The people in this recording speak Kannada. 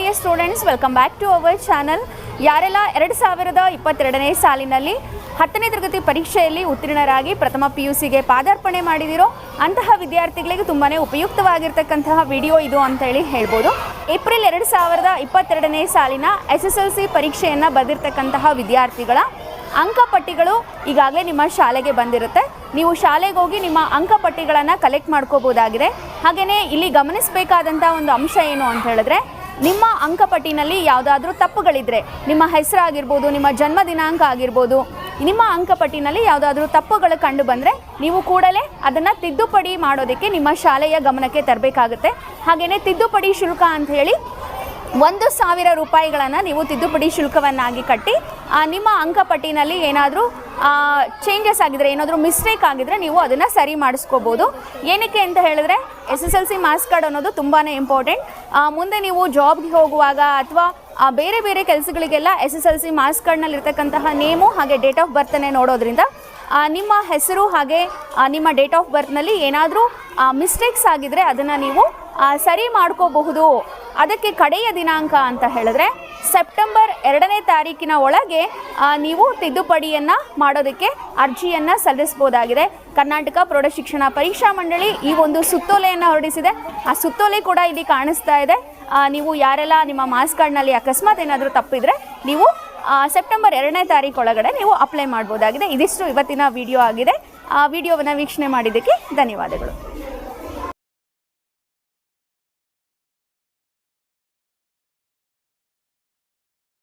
Dear students welcome back to our channel ಯಾರೆಲ್ಲ ಎರಡು ಸಾವಿರದ ಇಪ್ಪತ್ತೆರಡನೇ ಸಾಲಿನಲ್ಲಿ ಹತ್ತನೇ ತರಗತಿ ಪರೀಕ್ಷೆಯಲ್ಲಿ ಉತ್ತೀರ್ಣರಾಗಿ ಪ್ರಥಮ ಪಿ ಯು ಸಿಗೆ ಪಾದಾರ್ಪಣೆ ಮಾಡಿದಿರೋ ಅಂತಹ ವಿದ್ಯಾರ್ಥಿಗಳಿಗೆ ತುಂಬಾ ಉಪಯುಕ್ತವಾಗಿರ್ತಕ್ಕಂತಹ ವಿಡಿಯೋ ಇದು ಅಂತ ಹೇಳಿ ಹೇಳ್ಬೋದು. ಏಪ್ರಿಲ್ ಎರಡು ಸಾವಿರದ ಇಪ್ಪತ್ತೆರಡನೇ ಸಾಲಿನ ಎಸ್ ಎಸ್ ಎಲ್ ಸಿ ಪರೀಕ್ಷೆಯನ್ನು ಬರೆದಿರ್ತಕ್ಕಂತಹ ವಿದ್ಯಾರ್ಥಿಗಳ ಅಂಕಪಟ್ಟಿಗಳು ಈಗಾಗಲೇ ನಿಮ್ಮ ಶಾಲೆಗೆ ಬಂದಿರುತ್ತೆ. ನೀವು ಶಾಲೆಗೆ ಹೋಗಿ ನಿಮ್ಮ ಅಂಕಪಟ್ಟಿಗಳನ್ನು ಕಲೆಕ್ಟ್ ಮಾಡ್ಕೋಬೋದಾಗಿದೆ ಹಾಗೆಯೇ ಇಲ್ಲಿ ಗಮನಿಸಬೇಕಾದಂಥ ಒಂದು ಅಂಶ ಏನು ಅಂತ ಹೇಳಿದ್ರೆ ನಿಮ್ಮ ಅಂಕಪಟ್ಟಿನಲ್ಲಿ ಯಾವುದಾದ್ರೂ ತಪ್ಪುಗಳಿದ್ರೆ, ನಿಮ್ಮ ಹೆಸರಾಗಿರ್ಬೋದು, ನಿಮ್ಮ ಜನ್ಮ ದಿನಾಂಕ ಆಗಿರ್ಬೋದು, ನಿಮ್ಮ ಅಂಕಪಟ್ಟಿನಲ್ಲಿ ಯಾವುದಾದ್ರೂ ತಪ್ಪುಗಳು ಕಂಡು ಬಂದರೆ ನೀವು ಕೂಡಲೇ ಅದನ್ನು ತಿದ್ದುಪಡಿ ಮಾಡೋದಕ್ಕೆ ನಿಮ್ಮ ಶಾಲೆಯ ಗಮನಕ್ಕೆ ತರಬೇಕಾಗುತ್ತೆ. ಹಾಗೆಯೇ ತಿದ್ದುಪಡಿ ಶುಲ್ಕ ಅಂತ ಹೇಳಿ ಒಂದು ಸಾವಿರ ರೂಪಾಯಿಗಳನ್ನು ನೀವು ತಿದ್ದುಪಡಿ ಶುಲ್ಕವನ್ನಾಗಿ ಕಟ್ಟಿ ನಿಮ್ಮ ಅಂಕಪಟ್ಟಿನಲ್ಲಿ ಏನಾದರೂ ಚೇಂಜಸ್ ಆಗಿದ್ರೆ, ಏನಾದರೂ ಮಿಸ್ಟೇಕ್ ಆಗಿದ್ರೆ ನೀವು ಅದನ್ನು ಸರಿ ಮಾಡಿಸ್ಕೋಬೋದು. ಏನಕ್ಕೆ ಅಂತ ಹೇಳಿದ್ರೆ S S L C marks card ಅನ್ನೋದು ತುಂಬಾ ಇಂಪಾರ್ಟೆಂಟ್ ಮುಂದೆ ನೀವು ಜಾಬ್ಗೆ ಹೋಗುವಾಗ ಅಥವಾ ಬೇರೆ ಬೇರೆ ಕೆಲಸಗಳಿಗೆಲ್ಲ S S L C marks ಕಾರ್ಡ್ನಲ್ಲಿರ್ತಕ್ಕಂತಹ name ಹಾಗೆ ಡೇಟ್ ಆಫ್ ಬರ್ತನ್ನೇ ನೋಡೋದ್ರಿಂದ ನಿಮ್ಮ ಹೆಸರು ಹಾಗೆ ನಿಮ್ಮ ಡೇಟ್ ಆಫ್ ಬರ್ತ್ನಲ್ಲಿ ಏನಾದರೂ ಮಿಸ್ಟೇಕ್ಸ್ ಆಗಿದ್ರೆ ಅದನ್ನು ನೀವು ಸರಿ ಮಾಡ್ಕೋಬಹುದು. ಅದಕ್ಕೆ ಕಡೆಯ ದಿನಾಂಕ ಅಂತ ಹೇಳಿದ್ರೆ ಸೆಪ್ಟೆಂಬರ್ ಎರಡನೇ ತಾರೀಕಿನ ಒಳಗೆ ನೀವು ತಿದ್ದುಪಡಿಯನ್ನು ಮಾಡೋದಕ್ಕೆ ಅರ್ಜಿಯನ್ನು ಸಲ್ಲಿಸ್ಬೋದಾಗಿದೆ ಕರ್ನಾಟಕ ಪ್ರೌಢಶಿಕ್ಷಣ ಪರೀಕ್ಷಾ ಮಂಡಳಿ ಈ ಒಂದು ಸುತ್ತೋಲೆಯನ್ನು ಹೊರಡಿಸಿದೆ. ಆ ಸುತ್ತೋಲೆ ಕೂಡ ಇಲ್ಲಿ ಕಾಣಿಸ್ತಾ ಇದೆ. ನೀವು ಯಾರೆಲ್ಲ ನಿಮ್ಮ ಮಾರ್ಕ್ಸ್ ಕಾರ್ಡ್ನಲ್ಲಿ ಅಕಸ್ಮಾತ್ ಏನಾದರೂ ತಪ್ಪಿದರೆ, ನೀವು ಸೆಪ್ಟೆಂಬರ್ ಎರಡನೇ ತಾರೀಕು ಒಳಗಡೆ ನೀವು ಅಪ್ಲೈ ಮಾಡ್ಬೋದಾಗಿದೆ ಇದಿಷ್ಟು ಇವತ್ತಿನ ವಿಡಿಯೋ ಆಗಿದೆ. ಆ ವಿಡಿಯೋವನ್ನು ವೀಕ್ಷಣೆ ಮಾಡಿದ್ದಕ್ಕೆ ಧನ್ಯವಾದಗಳು.